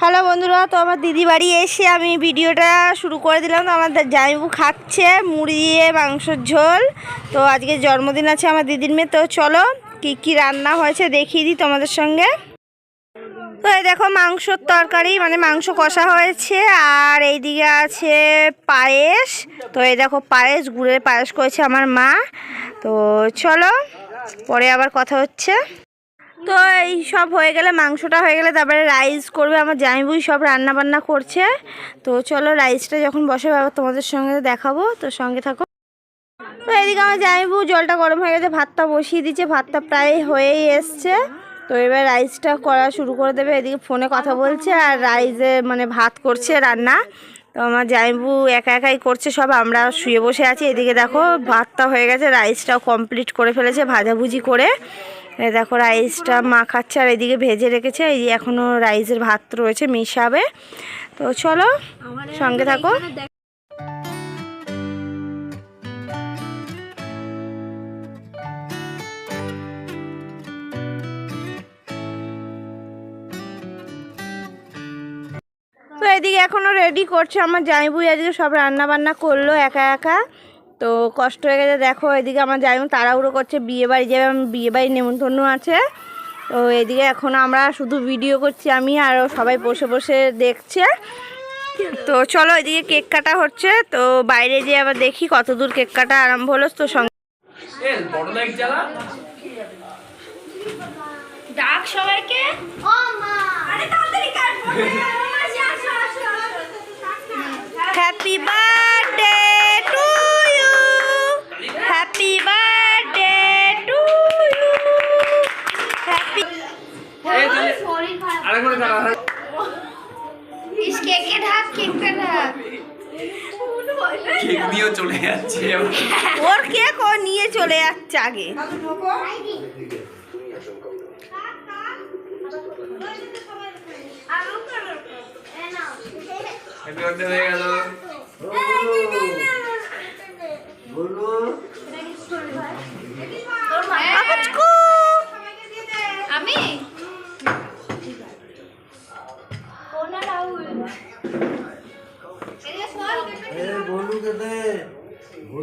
Hello বন্ধুরা, তো আমার দিদি বাড়ি এসে আমি ভিডিওটা শুরু করে দিলাম। তো আমাদের জামাইবু খাচ্ছে মুড়ি দিয়ে মাংসর ঝোল। তো আজকে জন্মদিন আছে আমার দিদির মেয়ে। তো চলো, কি কি রান্না হয়েছে দেখিয়ে দিই তোমাদের সঙ্গে। তো এই দেখো মাংসর তরকারি মানে মাংস কষা হয়েছে। আর এইদিকে আছে পায়েস। তো এই দেখো পায়েস, গুড়ের পায়েস করেছে আমার মা। তো চলো, পরে আবার কথা হচ্ছে। তো এই সব হয়ে গেলে, মাংসটা হয়ে গেলে তারপরে রাইস করবে আমার জামাইবুই, সব রান্না বান্না করছে। তো চলো রাইসটা যখন বসে আবার তোমাদের সঙ্গে দেখাবো। তো সঙ্গে থাকো। তো এদিকে আমার জামাইবু জলটা গরম হয়ে গেছে, ভাতটা বসিয়ে দিচ্ছে, ভাতটা প্রায় হয়েই এসছে। তো এবার রাইসটা করা শুরু করে দেবে, এদিকে ফোনে কথা বলছে আর রাইসে মানে ভাত করছে রান্না। তো আমার জামাইবু একা একাই করছে সব, আমরা শুয়ে বসে আছি। এদিকে দেখো, ভাতটা হয়ে গেছে রাইসটাও কমপ্লিট করে ফেলেছে, ভাজাভুজি করে। দেখো রাইসটা মাখাচ্ছে আর এদিকে ভেজে রেখেছে। এই এখনও রাইসের ভাত রয়েছে মিশাবে। তো চলো সঙ্গে থাকো। তো এদিকে এখনও রেডি করছে আমার জামাইবুই আজকে সব রান্না বান্না করল একা একা। তো কষ্ট হয়ে গেছে। দেখো এদিকে আমার জামাইবু তাড়াহুড়ো করছে বিয়ে বাড়ি যাবে আমার বিয়ে বাড়ি নেমন্তন্ন আছে। তো এদিকে এখন আমরা শুধু ভিডিও করছি আমি আর সবাই বসে বসে দেখছে। তো চলো এদিকে কেক কাটা হচ্ছে। তো বাইরে যেয়ে আবার দেখি কত দূর কেক কাটা আরম্ভ হলো। তো সঙ্গে এ বড় লাইট জ্বালা। ডাক সবাইকে। হ্যাপি দাঁড়া কেকে ঢাক কেকটা ঢাক কেক নিয়েও চলে যাচ্ছে ওর কেক ও নিয়ে চলে যাচ্ছে আগে হ্যাপি বার্থডে হয়ে গেল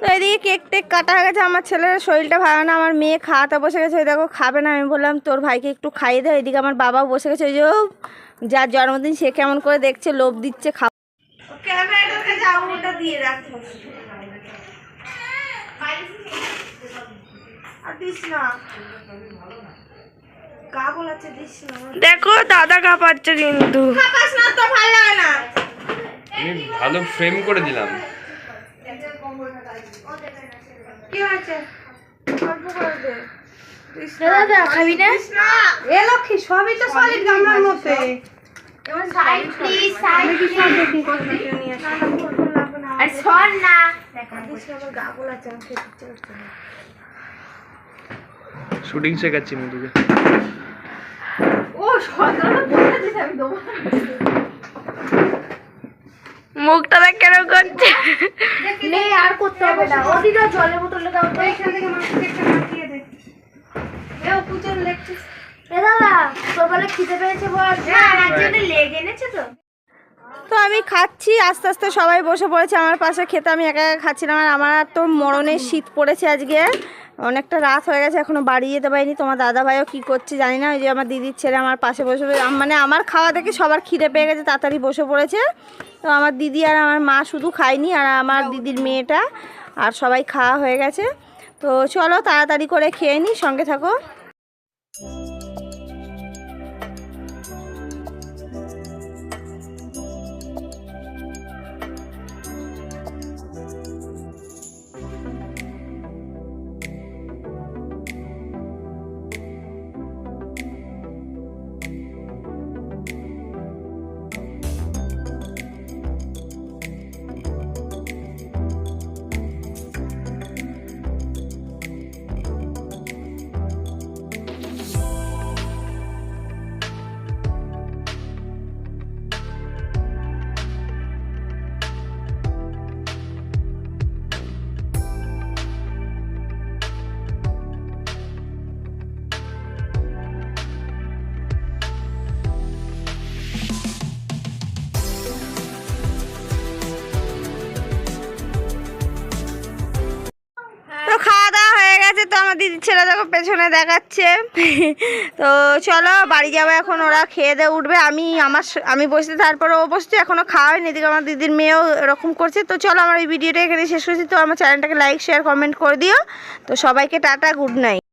তো এদিকে কেক টেক কাটা হয়ে গেছে। আমার ছেলের শরীরটা ভালো না আমার মেয়ে খাওয়াতে বসে গেছে। দেখো খাবে না। আমি বললাম তোর ভাইকে একটু খাইয়ে দেয় এদিকে আমার বাবাও বসে গেছে। ওই যে যার জন্মদিন সে কেমন করে দেখছে লোভ দিচ্ছে খাওয়া দেখো দাদা কাঁপাচ্ছে কিন্তু। তো ভালো লাগে না। আমি ভালো ফ্রেম করে দিলাম। কি হয়েছে? অল্প করে দে। দাদা খাবি না? এ লক্ষ্মী সবই তো সলিড গামলার মধ্যে। সাইড প্লিজ সাইড আর সর না। শুটিং শেখাচ্ছি মধুকে। ও সরটা বলে দিস আমি দেবো মুখটা দেখ কেন করছে। নেই আর করতে হবে না। ওদিকে জলের বোতল দাও তো এখান থেকে এ দাদা তোর বলে খিদে পেয়েছে বল। হ্যাঁ আমার জন্য লেগ এনেছে তো। তো আমি খাচ্ছি, আস্তে আস্তে সবাই বসে পড়েছে, আমার পাশে খেতে আমি একা একা খাচ্ছিলাম আর আমার তো মরণের শীত পড়েছে আজকে। অনেকটা রাত হয়ে গেছে, এখনও বাড়ি যেতে পারিনি। তোমার দাদা ভাইও কী করছে জানি না, ওই যে আমার দিদির ছেলে আমার পাশে বসে বসে- মানে আমার খাওয়া দেখে সবার খিদে পেয়ে গেছে, তাড়াতাড়ি বসে পড়েছে। তো আমার দিদি আর আমার মা শুধু খায়নি, আর আমার দিদির মেয়েটা, আর সবাই খাওয়া হয়ে গেছে। তো চলো তাড়াতাড়ি করে খেয়ে নিই সঙ্গে থাকো। বাচ্চারা দেখো পেছনে দেখাচ্ছে। তো চলো, বাড়ি যাব এখন, ওরা খেয়ে দিয়ে উঠবে। আমি আমার আমি বসতে তারপরে ও বসতে এখনও খাওয়া হয়নি, এদিকে আমার দিদির মেয়েও এরকম করছে। তো চলো, আমার এই ভিডিওটা এখানে শেষ করছি। তো আমার চ্যানেলটাকে লাইক শেয়ার কমেন্ট করে দিও। তো সবাইকে টাটা গুড নাইট